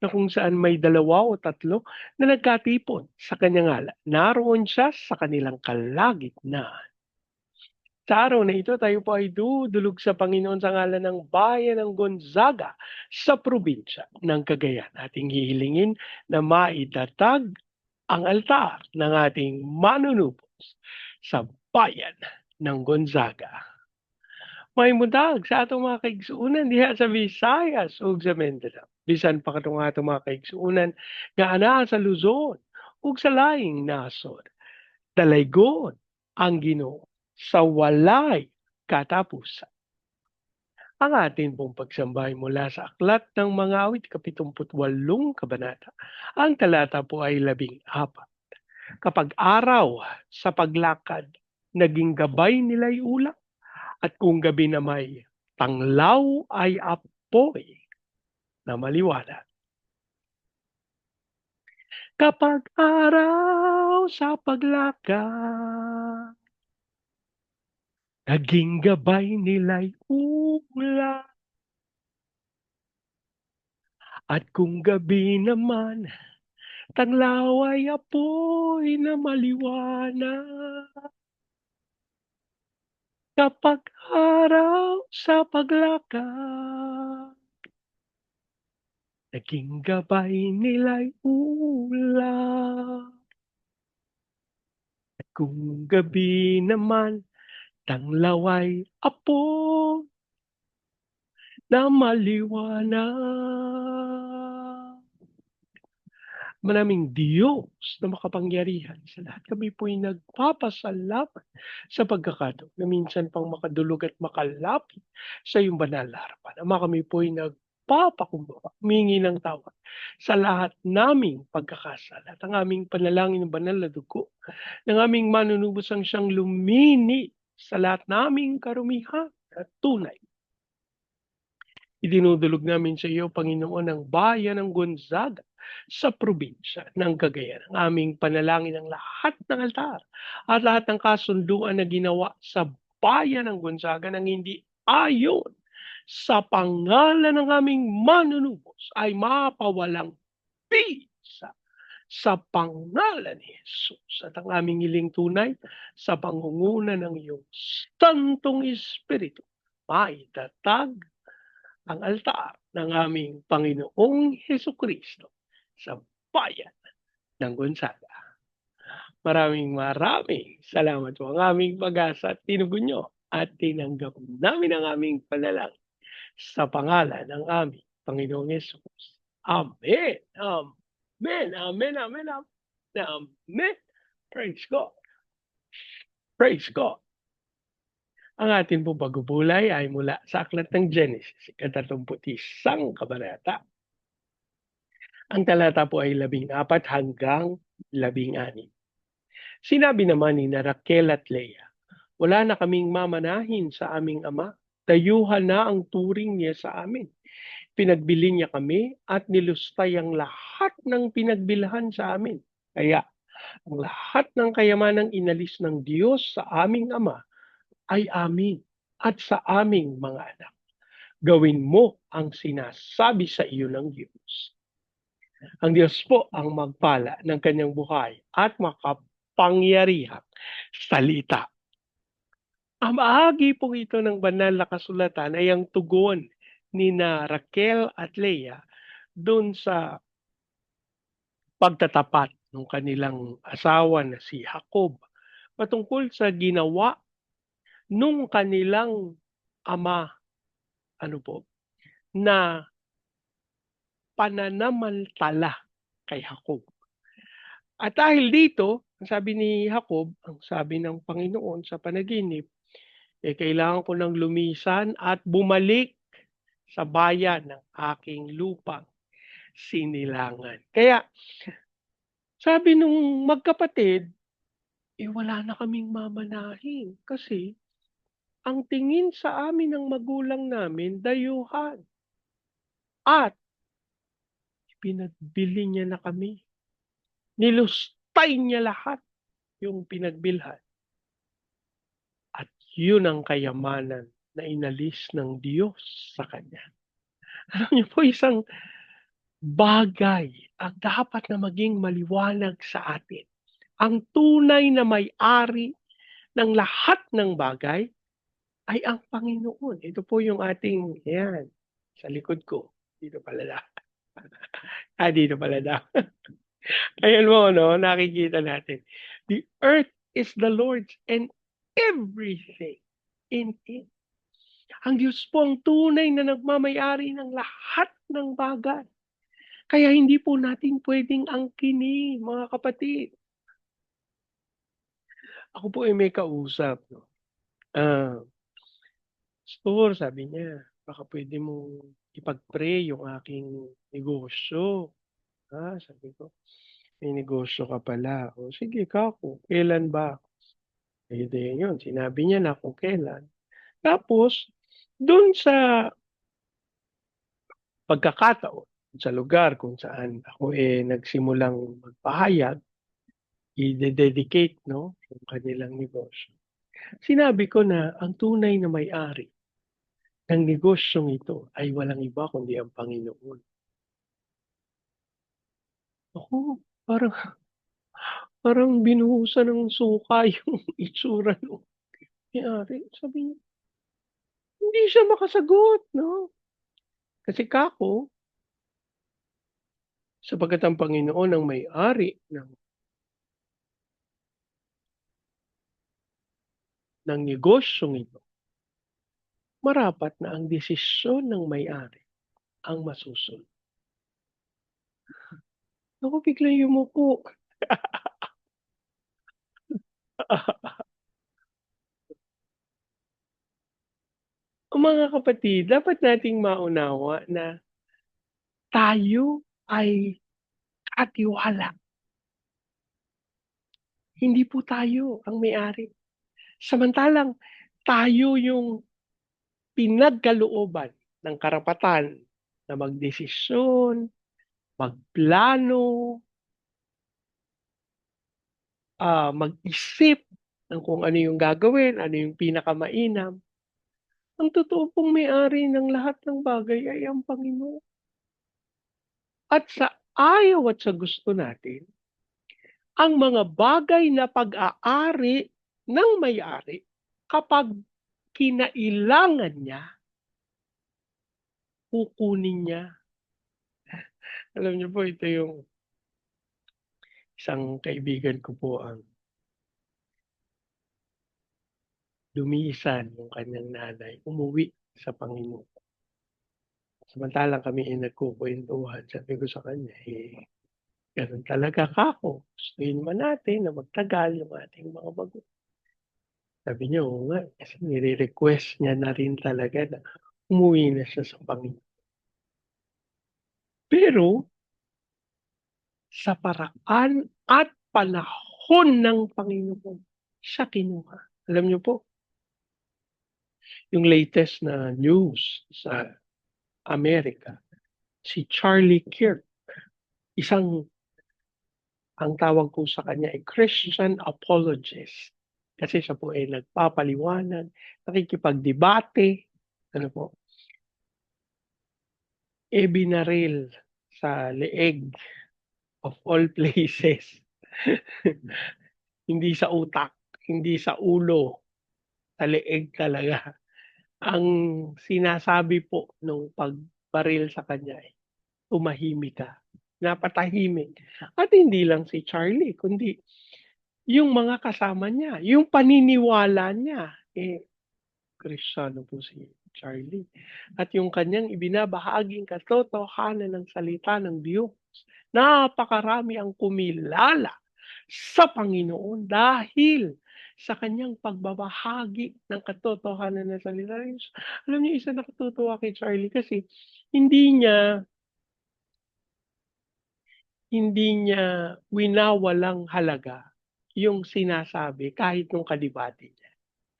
na kung saan may dalawa o tatlo na nagkatipon sa kanyang ala. Naroon siya sa kanilang kalagitnaan. Sa araw na ito, tayo po ay dudulog sa Panginoon sa ngalan ng bayan ng Gonzaga sa probinsya ng Cagayan. Ating hihilingin na maitatag ang altar ng ating manunubos sa bayan ng Gonzaga. May mudag sa atong mga kaigsuunan diha sa Visayas ug sa Mindanao. Bisan pa katong atong mga kaigsuunan nga ana sa Luzon ug sa laing nasod. Dalaygon ang Ginoo sa walay katapusan. Ang atin pong pagsambahay mula sa Aklat ng Mga Awit, kapitumputwalong kabanata. Ang talata po ay labing apat. Kapag araw sa paglakad, naging gabay nila'y ulap, at kung gabi na may tanglaw ay apoy na maliwanag. Kapag araw sa paglakad, Naging gabay nila'y ulap. At kung gabi naman, tanglaw ay apoy na maliwanag. Kapag araw sa paglakad, naging gabay nila'y ulap. At kung gabi naman, Tanglaway apo na maliwanag. Maraming Diyos na makapangyarihan sa lahat. Kami po'y nagpapasalamat sa pagkakataon na minsan pang makadulog at makalapit sa iyong banal na harapan. Ama kami po'y nagpapakumbaba, humingi ng tawad sa lahat naming pagkakasala at ang aming panalangin ng banal na dugo ng aming manunubos ang siyang lumini sa lahat naming karumihan at tunay. Idinudulog namin sa iyo, Panginoon, ang bayan ng Gonzaga sa probinsya ng Cagayan. Ang aming panalangin ng lahat ng altar at lahat ng kasunduan na ginawa sa bayan ng Gonzaga nang hindi ayon sa pangalan ng aming manunubos ay mapawalang bisa sa pangalan ni Jesus at ang aming hiling tunay sa pangunguna ng iyong Santong Espiritu, maitatag ang altar ng aming Panginoong Heso Kristo sa bayan ng Gonzaga. Maraming maraming salamat po ang aming pag-asa at tinugon nyo at tinanggap namin ang aming panalangin sa pangalan ng aming Panginoong Yesus. Amen. Amen. Amen, amen, amen, amen. Praise God. Praise God. Ang atin pong pagbubulay ay mula sa aklat ng Genesis, ikatatumputi isang kabanata. Ang talata po ay labing apat hanggang labing anim. Sinabi naman ni Raquel at Leah, wala na kaming mamanahin sa aming ama, dayuhan na ang turing niya sa amin Pinagbili niya kami at nilustay ang lahat ng pinagbilhan sa amin. Kaya ang lahat ng kayamanang inalis ng Diyos sa aming Ama ay amin at sa aming mga anak. Gawin mo ang sinasabi sa iyo ng Diyos. Ang Diyos po ang magpala ng kanyang buhay at makapangyarihang salita. Ang bahagi po ito ng banal na kasulatan ay ang tugon ni na Raquel at Leah doon sa pagtatapat ng kanilang asawa na si Jacob patungkol sa ginawa nung kanilang ama ano po na pananamantala kay Jacob. At dahil dito, ang sabi ni Jacob, ang sabi ng Panginoon sa panaginip, eh kailangan ko ng lumisan at bumalik sa bayan ng aking lupang sinilangan. Kaya Sabi nung magkapatid, eh, wala na kaming mamanahin kasi ang tingin sa amin ng magulang namin dayuhan. At pinagbili niya na kami. Nilustay niya lahat yung pinagbilhan. At yun ang kayamanan na inalis ng Diyos sa kanya. Alam niyo po, isang bagay ang dapat na maging maliwanag sa atin. Ang tunay na may-ari ng lahat ng bagay ay ang Panginoon. Ito po yung ating, yan, sa likod ko. Dito pala na. ah, dito pala na. Ayan mo, no? Nakikita natin. The earth is the Lord's and everything in it. Ang Diyos po ang tunay na nagmamayari ng lahat ng bagay. Kaya hindi po natin pwedeng angkinin, mga kapatid. Ako po ay may kausap. No? Uh, store, sabi niya, baka pwede mo ipag-pray yung aking negosyo. Ha? Sabi ko, may negosyo ka pala. O sige, kako, kailan ba? Eh, yun, sinabi niya na kung kailan. Tapos, doon sa pagkakataon, sa lugar kung saan ako eh nagsimulang magpahayag, i-dedicate no, yung kanilang negosyo. Sinabi ko na ang tunay na may-ari ng negosyong ito ay walang iba kundi ang Panginoon. Ako, parang parang binuhusan ng suka yung itsura ng may-ari. Sabi niya, hindi siya makasagot, no? Kasi kako, Sapagkat ang Panginoon ang may-ari ng ng negosyong ito, marapat na ang desisyon ng may-ari ang masusunod. Ako biglang yumuko. Mga kapatid, dapat nating maunawa na tayo ay katiwala. Hindi po tayo ang may-ari. Samantalang tayo yung pinagkalooban ng karapatan na magdesisyon, magplano, uh, mag-isip ng kung ano yung gagawin, ano yung pinakamainam. Ang totoo pong may-ari ng lahat ng bagay ay ang Panginoon. At sa ayaw at sa gusto natin, ang mga bagay na pag-aari ng may-ari kapag kinailangan niya, kukunin niya. Alam niyo po, ito yung isang kaibigan ko po ang lumisan yung kanyang nanay, umuwi sa Panginoon. Samantalang kami ay nagkukwentuhan, sabi ko sa kanya, eh, ganun talaga kako. Gustuin man natin na magtagal yung ating mga bago. Sabi niya, oo nga, kasi nire-request niya na rin talaga na umuwi na siya sa Panginoon. Pero, sa paraan at panahon ng Panginoon, siya kinuha. Alam niyo po, yung latest na news sa Amerika, si Charlie Kirk, isang ang tawag ko sa kanya ay Christian apologist. Kasi siya po ay nagpapaliwanag, nakikipagdebate, ano po, e binaril sa leeg of all places. hindi sa utak, hindi sa ulo, sa leeg talaga ang sinasabi po nung pagbaril sa kanya ay, tumahimik ka. Napatahimik. At hindi lang si Charlie, kundi yung mga kasama niya, yung paniniwala niya, eh, Kristiyano po si Charlie. At yung kanyang ibinabahaging katotohanan ng salita ng Diyos. Napakarami ang kumilala sa Panginoon dahil sa kanyang pagbabahagi ng katotohanan ng salita. Alam niyo, isa nakatutuwa kay Charlie kasi hindi niya hindi niya winawalang halaga yung sinasabi kahit nung kadibati niya.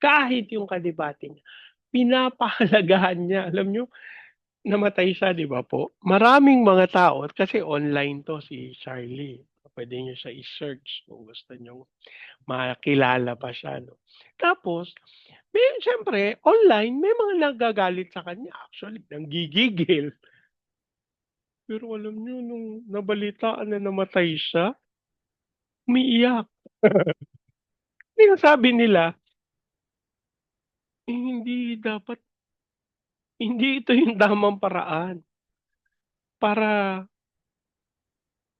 Kahit yung kadibati niya, pinapahalagahan niya. Alam niyo, namatay siya, 'di ba po? Maraming mga tao kasi online 'to si Charlie. Puwede niyo siya i-search kung gusto niyong makilala pa siya 'no. Tapos may siyempre online may mga nagagalit sa kanya, actually nanggigigil. Pero alam niyo nung nabalitaan na namatay siya umiiyak. Sinasabi nila eh, hindi dapat hindi ito yung tamang paraan para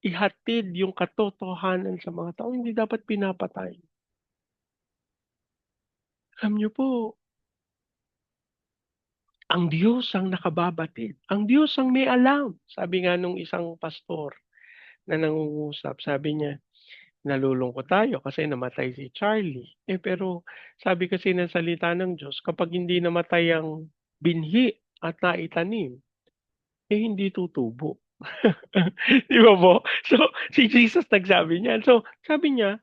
ihatid yung katotohanan sa mga tao, hindi dapat pinapatay. Alam niyo po ang Diyos ang nakababatid, ang Diyos ang may alam. Sabi nga nung isang pastor na nangungusap, sabi niya, "Nalulungkot tayo kasi namatay si Charlie." Eh, pero sabi kasi ng salita ng Diyos kapag hindi namatay ang binhi at naitanim, eh, hindi tutubo. 'Di ba po? So, si Jesus nagsabi niyan. So, sabi niya,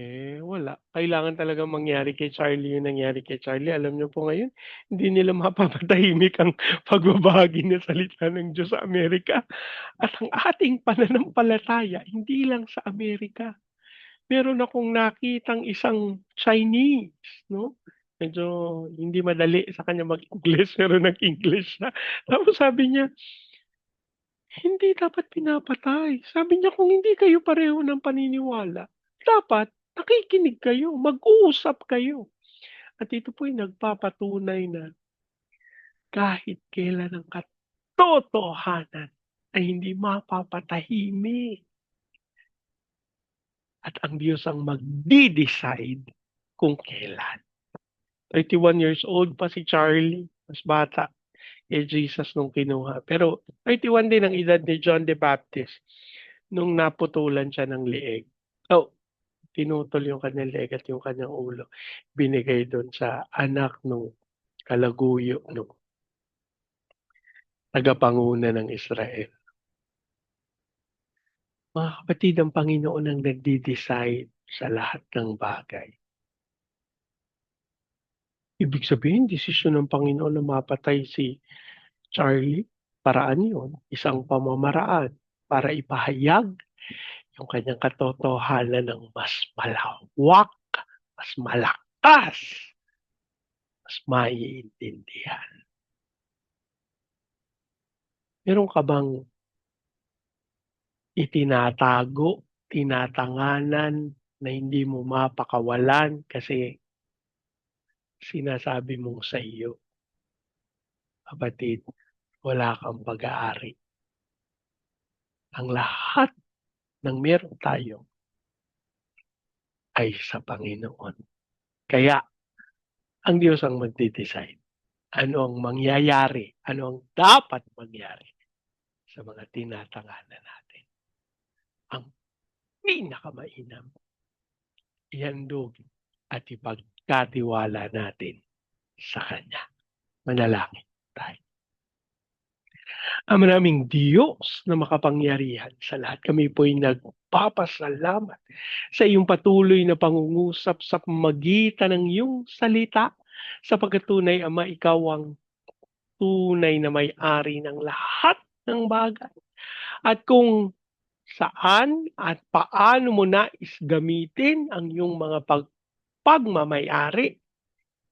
eh, wala, kailangan talagang mangyari kay Charlie yung nangyari kay Charlie. Alam niyo po ngayon, hindi nila mapapatahimik ang pagbabahagi ng salita ng Diyos sa Amerika at ang ating pananampalataya hindi lang sa Amerika. Meron akong nakitang isang Chinese 'no, medyo hindi madali sa kanya mag-Ingles pero nag-English siya. Tapos sabi niya hindi dapat pinapatay. Sabi niya, "Kung hindi kayo pareho ng paniniwala, dapat nakikinig kayo, mag-uusap kayo." At ito po'y nagpapatunay na kahit kailan ang katotohanan ay hindi mapapatahimik. At ang Diyos ang magde-decide kung kailan. 31 years old pa si Charlie, mas bata kay Jesus nung kinuha. Pero 31 din ang edad ni John the Baptist nung naputulan siya ng leeg. Oh, pinutol yung kanyang leeg at yung kanyang ulo. Binigay dun sa anak nung kalaguyo nung tagapanguna ng Israel. Mga kapatid, ang Panginoon ang nagde-decide sa lahat ng bagay. Ibig sabihin desisyon ng Panginoon na mapatay si Charlie, paraan yun, isang pamamaraan para ipahayag yung kanyang katotohanan ng mas malawak, mas malakas, mas maiintindihan. Meron ka bang itinatago, tinatanganan na hindi mo mapakawalan kasi sinasabi mong sa iyo, kapatid, wala kang pag-aari. Ang lahat ng meron tayo ay sa Panginoon. Kaya, ang Diyos ang magde-decide. Ano ang mangyayari, ano ang dapat mangyari sa mga tinatanganan natin. Pinakamainam, ihandog at ipagkatiwala natin sa Kanya. Manalangin tayo. Ang maraming Diyos na makapangyarihan sa lahat, kami po'y nagpapasalamat sa iyong patuloy na pangungusap sa pamagitan ng iyong salita sapagkat tunay, Ama, ikaw ang tunay na may-ari ng lahat ng bagay. At kung saan at paano mo nais gamitin ang iyong mga pag pagmamay-ari,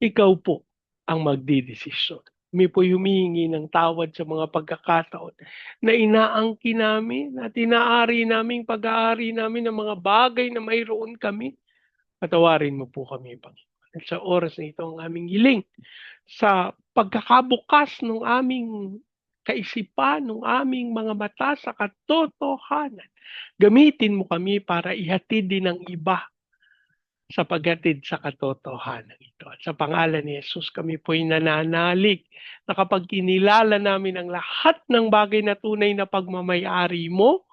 ikaw po ang magdedesisyon. Kami po humihingi ng tawad sa mga pagkakataon na inaangkin namin at inaari naming pag-aari namin ng mga bagay na mayroon kami. Patawarin mo po kami, Panginoon. At sa oras na ito ang aming hiling sa pagkakabukas ng aming kaisipan, ng aming mga mata sa katotohanan. Gamitin mo kami para ihatid din ng iba sa paghatid sa katotohanan ito. At sa pangalan ni Jesus kami po'y nananalig na kapag kinilala namin ang lahat ng bagay na tunay na pagmamayari mo,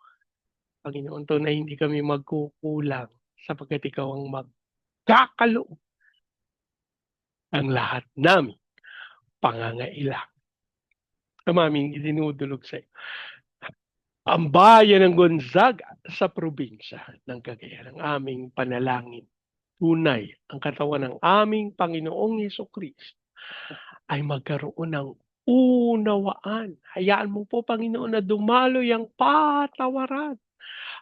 Panginoon, tunay hindi kami magkukulang sapagkat ikaw ang magkakaloob ang lahat namin pangangailangan. Ang aming idinudulog sa iyo. ang bayan ng Gonzaga sa probinsya ng Cagayan, ang aming panalangin. Tunay, ang katawan ng aming Panginoong Yeso Kristo ay magkaroon ng unawaan. Hayaan mo po, Panginoon, na dumaloy ang patawaran.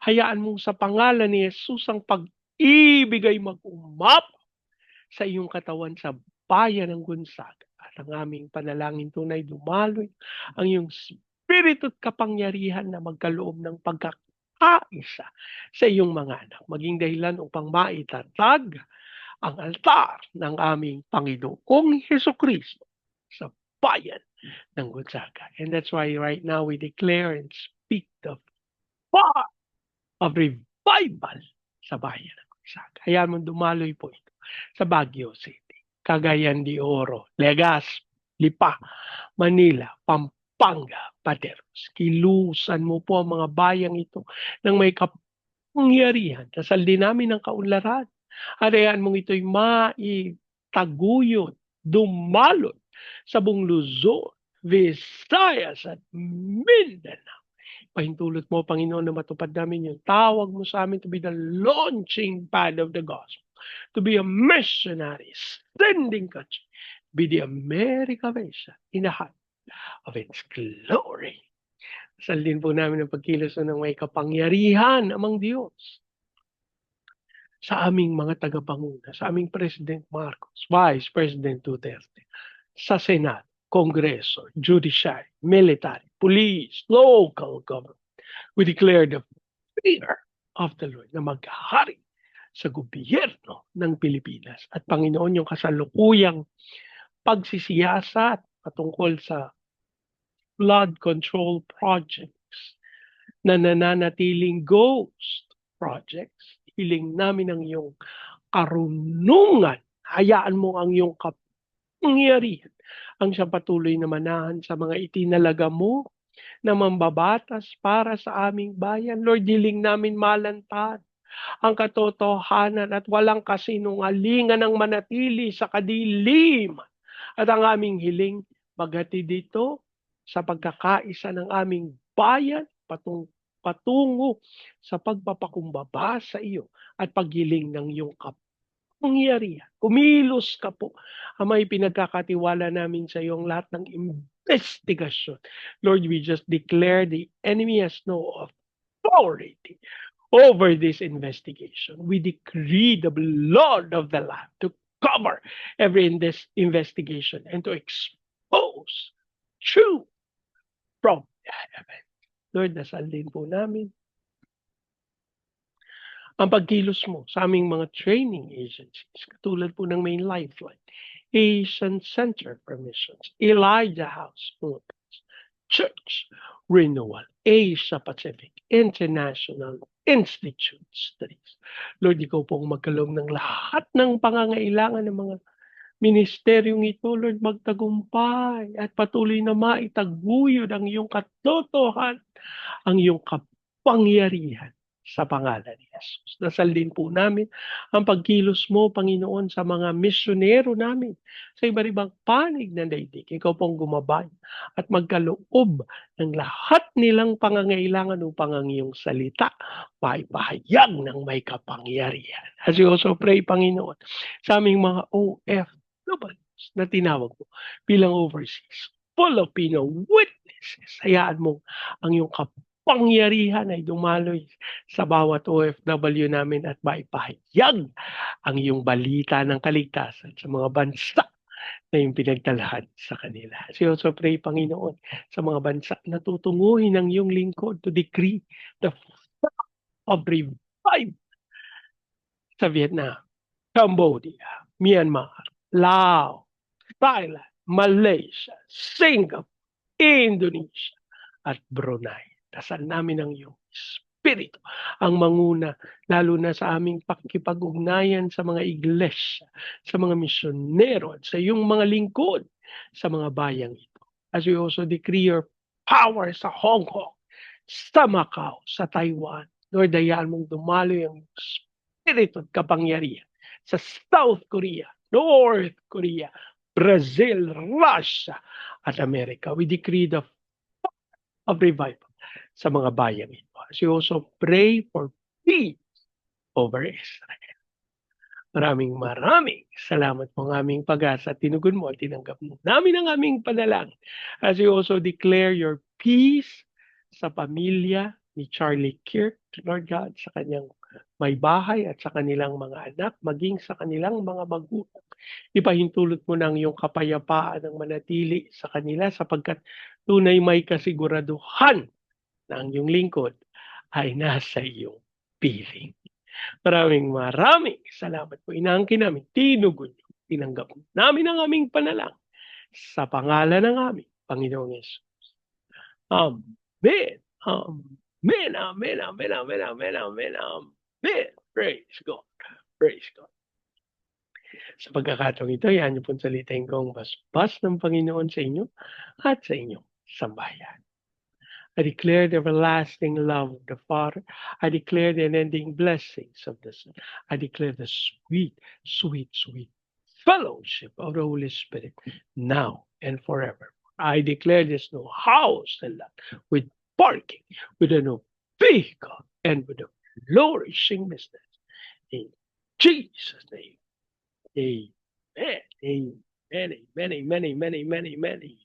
Hayaan mong sa pangalan ni Jesus ang pag-ibig ay mag-umap sa iyong katawan sa bayan ng Gonzaga. Ang aming panalangin tunay dumaloy ang iyong espiritu at kapangyarihan na magkaloob ng pagkakaisa sa iyong mga anak. Maging dahilan upang maitatag ang altar ng aming Panginoong Heso Kristo sa bayan ng Gonzaga. And that's why right now we declare and speak the fire of revival sa bayan ng Gonzaga. Hayaan mo dumaloy po ito sa Baguio City, Cagayan de Oro, Legazpi, Lipa, Manila, Pampanga, Pateros. Kilusan mo po ang mga bayang ito ng may kapangyarihan. Dasal din namin ang kaunlaran. At ayan mong ito'y maitaguyod, dumalot sa buong Luzon, Visayas at Mindanao. Pahintulot mo, Panginoon, na matupad namin yung tawag mo sa amin to be the launching pad of the gospel, to be a missionary, sending country, be the America Vesa in the heart of its glory. Sal din po namin ang pagkilos ng may kapangyarihan amang Diyos sa aming mga tagapanguna, sa aming President Marcos, Vice President Duterte, sa Senado, Kongreso, Judiciary, Military, Police, Local Government. We declare the fear of the Lord na maghari sa gobyerno ng Pilipinas. At Panginoon yung kasalukuyang pagsisiyasat patungkol sa flood control projects na nananatiling ghost projects. Hiling namin ang iyong karunungan. Hayaan mo ang iyong kapangyarihan ang siyang patuloy na manahan sa mga itinalaga mo na mambabatas para sa aming bayan. Lord, diling namin malantad ang katotohanan at walang kasinungalingan ang manatili sa kadiliman. At ang aming hiling, maghati dito sa pagkakaisa ng aming bayan patung patungo sa pagpapakumbaba sa iyo at paghiling ng iyong kapangyarihan. Kumilos ka po ang may pinagkakatiwala namin sa iyo ang lahat ng investigasyon. Lord, we just declare the enemy has no authority over this investigation. We decree the blood of the Lamb to cover every in this investigation and to expose truth from heaven. Lord, dasal din po namin ang pagkilos mo sa aming mga training agencies, katulad po ng Main Lifeline, Asian Center for Missions, Elijah House Philippines, Church Renewal, Asia Pacific, International Institute Studies. Lord, ikaw po ang magkalong ng lahat ng pangangailangan ng mga ministeryong ito, Lord, magtagumpay at patuloy na maitaguyod ang iyong katotohan, ang iyong kapangyarihan sa pangalan ni Jesus. Dasal din po namin ang pagkilos mo, Panginoon, sa mga misyonero namin sa iba't ibang panig ng daigdig. Ikaw pong gumabay at magkaloob ng lahat nilang pangangailangan upang ang iyong salita maipahayag ng may kapangyarihan. As we also pray, Panginoon, sa aming mga OFWs na tinawag mo bilang overseas Filipino witnesses. Hayaan mo ang iyong kapangyarihan pangyarihan ay dumaloy sa bawat OFW namin at maipahayag ang iyong balita ng kaligtasan sa mga bansa na yung pinagdalahan sa kanila. So also pray, Panginoon, sa mga bansa na tutunguhin ang iyong lingkod to decree the of revival sa Vietnam, Cambodia, Myanmar, Laos, Thailand, Malaysia, Singapore, Indonesia, at Brunei. Dasal namin ang iyong Espiritu ang manguna, lalo na sa aming pakikipag-ugnayan sa mga iglesia, sa mga misyonero at sa iyong mga lingkod sa mga bayang ito. As we also decree your power sa Hong Kong, sa Macau, sa Taiwan. Lord, dayaan mong dumaloy ang Espiritu at kapangyarihan sa South Korea, North Korea, Brazil, Russia, at America. We decree the of revival sa mga bayang ito. As you also pray for peace over Israel. Maraming maraming salamat po ng aming pag-asa. Tinugon mo at tinanggap mo namin ang aming panalangin. As you also declare your peace sa pamilya ni Charlie Kirk, Lord God, sa kanyang may bahay at sa kanilang mga anak, maging sa kanilang mga magulang. Ipahintulot mo ng iyong kapayapaan ng manatili sa kanila sapagkat tunay may kasiguraduhan na ang iyong lingkod ay nasa iyong piling. Maraming maraming salamat po. Inaangkin namin, tinugon niyo, tinanggap namin ang aming panalang sa pangalan ng aming Panginoong Yesus. Amen. Amen. Amen. Amen. Amen. Amen. Amen. Amen. Praise God. Praise God. Sa pagkakataong ito, yan niyo pong salitain kong basbas ng Panginoon sa inyo at sa inyong sambayan. I declare the everlasting love of the Father. I declare the unending blessings of the Son. I declare the sweet, sweet, sweet fellowship of the Holy Spirit now and forever. I declare this new house and lot with parking, with a new vehicle, and with a flourishing business. In Jesus' name. Amen. Amen. Amen. Amen. Amen. Amen. Amen.